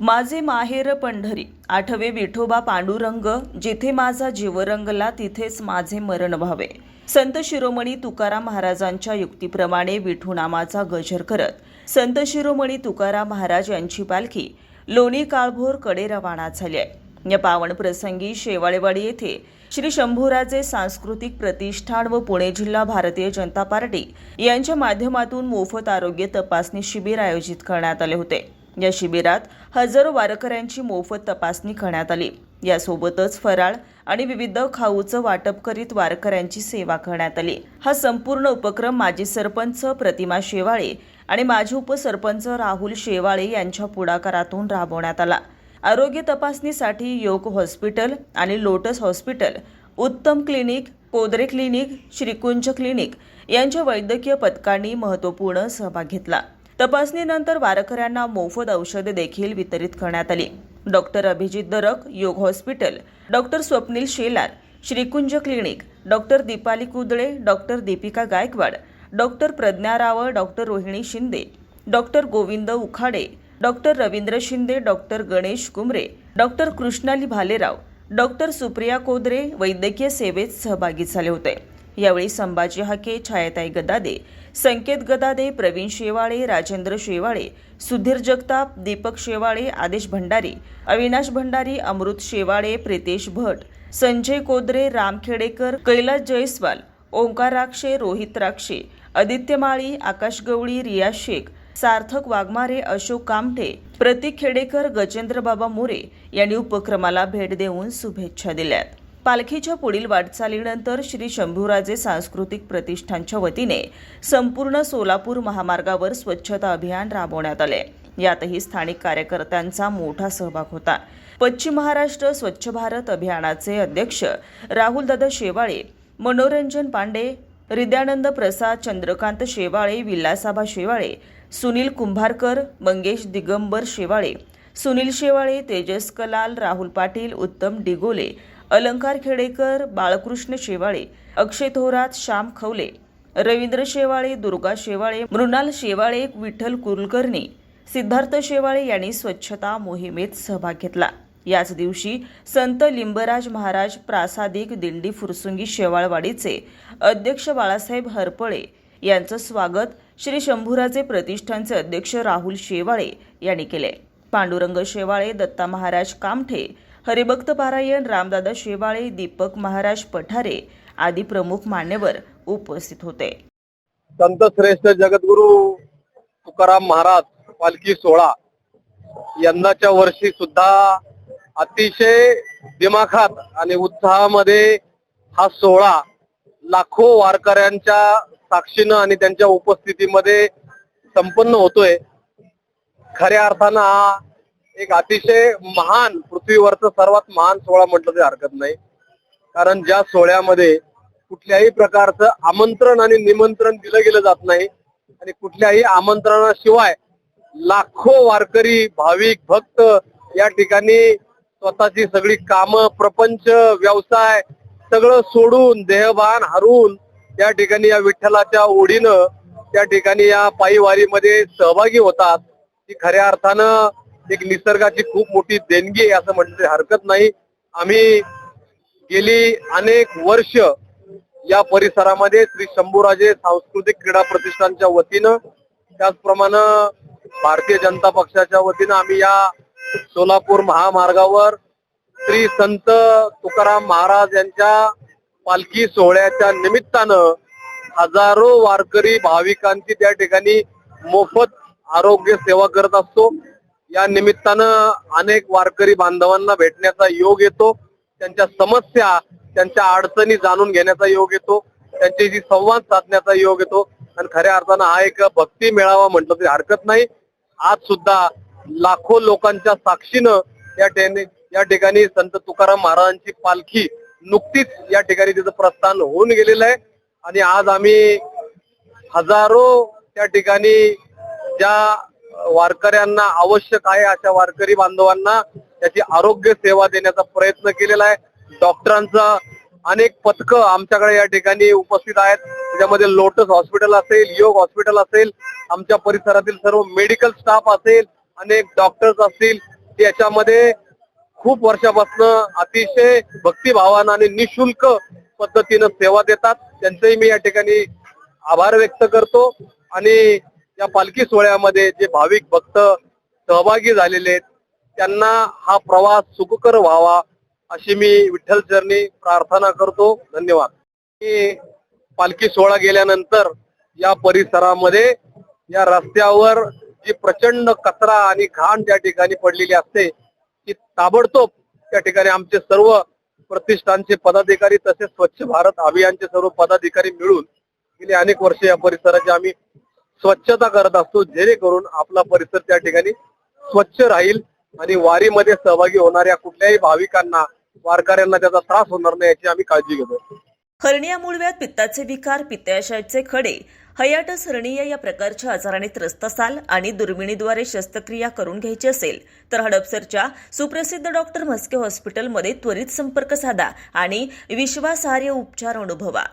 माझे माहेर पंढरी. आठवे विठोबा पांडुरंग जिथे माझा जीव रंगला तिथेच माझे मरण व्हावे. संत शिरोमणी तुकाराम महाराजांच्या युक्तीप्रमाणे विठू नामाचा गजर करत संत शिरोमणी तुकाराम महाराज यांची पालखी लोणी काळभोरकडे रवाना झाली आहे. या पावन प्रसंगी शेवाळेवाडी येथे श्री शंभूराजे सांस्कृतिक प्रतिष्ठान व पुणे जिल्हा भारतीय जनता पार्टी यांच्या माध्यमातून मोफत आरोग्य तपासणी शिबिर आयोजित करण्यात आले होते. या शिबिरात हजारो वारकऱ्यांची मोफत तपासणी करण्यात आली. यासोबतच फराळ आणि विविध खाऊचं वाटप करीत वारकऱ्यांची सेवा करण्यात आली. हा संपूर्ण उपक्रम माजी सरपंच प्रतिमा शेवाळे आणि माजी उपसरपंच राहुल शेवाळे यांच्या पुढाकारातून राबवण्यात आला. आरोग्य तपासणीसाठी योग हॉस्पिटल आणि lotus hospital Uttam clinic Kodre clinic Shrikunj clinic यांच्या वैद्यकीय पथकांनी महत्त्वपूर्ण सहभाग घेतला. तपासणीनंतर वारकऱ्यांना मोफत औषधे देखील वितरित करण्यात आली. Doctor Abhijit Darak Yog hospital doctor Swapnil Shelar Shrikunj clinic doctor Dipali Kudale doctor Deepika Gaikwad doctor Pradnya Rawal doctor Rohini Shinde doctor Govind Ukhade doctor Ravindra Shinde doctor Ganesh Kumre doctor Krushnali Bhalerao doctor Supriya Kodre वैद्यकीय सेवेत सहभागी झाले होते. यावेळी संभाजी हाके छायाताई गदादे संकेत गदादे प्रवीण शेवाळे राजेंद्र शेवाळे सुधीर जगताप दीपक शेवाळे आदेश भंडारी अविनाश भंडारी अमृत शेवाळे प्रितेश भट संजय कोदरे राम खेडेकर कैलास जयस्वाल ओंकार राक्षे रोहित राक्षे आदित्य माळी आकाश गवळी रिया शेख सार्थक वाघमारे अशोक कामठे प्रतीक खेडेकर गजेंद्र बाबा मोरे यांनी उपक्रमाला भेट देऊन शुभेच्छा दिल्यात. पालखीच्या पुढील वाटचालीनंतर श्री शंभूराजे सांस्कृतिक प्रतिष्ठानच्या वतीने संपूर्ण सोलापूर महामार्गावर स्वच्छता अभियान राबवण्यात आले. यातही स्थानिक कार्यकर्त्यांचा मोठा सहभाग होता. पश्चिम महाराष्ट्र स्वच्छ भारत अभियानाचे अध्यक्ष राहुलदादा शेवाळे मनोरंजन पांडे हृदयानंद प्रसाद चंद्रकांत शेवाळे विलासाबा शेवाळे सुनील कुंभारकर मंगेश दिगंबर शेवाळे सुनील शेवाळे तेजस कलाल राहुल पाटील उत्तम डिगोले अलंकार खेडेकर बाळकृष्ण शेवाळे अक्षय थोरात श्याम खवले रवींद्र शेवाळे दुर्गा शेवाळे मृणाल शेवाळे विठ्ठल कुलकर्णी सिद्धार्थ शेवाळे यांनी स्वच्छता मोहिमेत सहभाग घेतला. याच दिवशी संत लिंबराज महाराज प्रासादिक दिंडी फुरसुंगी शेवाळवाडीचे अध्यक्ष बाळासाहेब हरपळे यांचं स्वागत श्री शंभूराजे प्रतिष्ठानचे अध्यक्ष राहुल शेवाळे यांनी केले. पांडुरंग शेवाळे दत्ता महाराज कामठे हरिभक्त पारायण रामदादा शेवाळे दीपक महाराज पठारे आदी प्रमुख मान्यवर उपस्थित होते. संत श्रेष्ठ जगद्गुरु तुकाराम महाराज पालखी सोहळा यंदाच्या वर्षी सुद्धा अतिशय दिमाखात आणि उत्साहामध्ये हा सोहळा लाखो वारकऱ्यांच्या साक्षीनं आणि त्यांच्या उपस्थितीमध्ये संपन्न होतोय. खऱ्या अर्थानं हा एक अतिशय महान पृथ्वीवरचं सर्वात महान सोहळा म्हटलं तरी हरकत नाही. कारण ज्या सोहळ्यामध्ये कुठल्याही प्रकारचं आमंत्रण आणि निमंत्रण दिलं गेलं जात नाही आणि कुठल्याही आमंत्रणाशिवाय लाखो वारकरी भाविक भक्त या ठिकाणी स्वतःची सगळी कामं प्रपंच व्यवसाय सगळं सोडून देहभान हरून या ठिकाणी या विठ्ठलाच्या ओढीनं त्या ठिकाणी या पायी वारीमध्ये सहभागी होतात. ती खऱ्या अर्थानं एक निसर्गाची खूप मोठी देणगी आहे असं म्हटलं हरकत नाही. आम्ही गेली अनेक वर्ष या परिसरामध्ये श्री शंभूराजे सांस्कृतिक क्रीडा प्रतिष्ठानच्या वतीनं त्याचप्रमाणे भारतीय जनता पक्षाच्या वतीनं आम्ही या सोलापूर महामार्गावर श्री संत तुकाराम महाराज यांच्या पालखी सोहळ्याच्या निमित्तानं हजारो वारकरी भाविकांची त्या ठिकाणी मोफत आरोग्य सेवा करत असतो. या निमित्तानं अनेक वारकरी बांधवांना भेटण्याचा योग येतो. त्यांच्या समस्या त्यांच्या अडचणी जाणून घेण्याचा योग येतो. त्यांच्याशी संवाद साधण्याचा योग येतो. आणि खऱ्या अर्थानं हा एक भक्ती मेळावा म्हटलं तरी हरकत नाही. आज सुद्धा लाखो लोकांच्या साक्षीनं या ठिकाणी या ठिकाणी संत तुकाराम महाराजांची पालखी नुकतीच या ठिकाणी तिचं प्रस्थान होऊन गेलेलं आहे. आणि आज आम्ही हजारो त्या ठिकाणी ज्या वारकऱ्यांना आवश्यक आहे अशा वारकरी बांधवांना त्याची आरोग्य सेवा देण्याचा प्रयत्न केलेला आहे. डॉक्टरांचा अनेक पथकं आमच्याकडे या ठिकाणी उपस्थित आहेत. त्याच्यामध्ये लोटस हॉस्पिटल असेल योग हॉस्पिटल असेल आमच्या परिसरातील सर्व मेडिकल स्टाफ असेल अनेक डॉक्टर्स असतील. त्याच्यामध्ये खूप वर्षापासून अतिशय भक्तिभावानं आणि निशुल्क पद्धतीनं सेवा देतात. त्यांचेही मी या ठिकाणी आभार व्यक्त करतो. आणि या पालखी सोहळ्यामध्ये जे भाविक भक्त सहभागी झालेले आहेत त्यांना हा प्रवास सुखकर व्हावा अशी मी विठ्ठल चरणी प्रार्थना करतो. धन्यवाद. मी पालखी सोहळा गेल्यानंतर या परिसरामध्ये या रस्त्यावर जी प्रचंड कचरा आणि घाण त्या ठिकाणी पडलेली असते ती ताबडतोब त्या ठिकाणी आमचे सर्व प्रतिष्ठानचे पदाधिकारी तसेच स्वच्छ भारत अभियानचे सर्व पदाधिकारी मिळून गेली अनेक वर्ष या परिसराचे आम्ही स्वच्छता करत असतो जेणेकरून आपला परिसर त्या ठिकाणी स्वच्छ राहील आणि वारीमध्ये सहभागी होणाऱ्या कुठल्याही भाविकांना वारकऱ्यांना त्याचा त्रास होणार नाही याची आम्ही काळजी घेतो. हर्निया मुळव्यात पित्ताचे विकार पित्ताशयाचे खडे हयाटस हर्निया या प्रकारच्या आजाराने त्रस्त असाल आणि दुर्बिणीद्वारे शस्त्रक्रिया करून घ्यायची असेल तर हडपसरच्या सुप्रसिद्ध डॉक्टर म्हस्के हॉस्पिटलमध्ये त्वरित संपर्क साधा आणि विश्वासार्ह उपचार अनुभवा.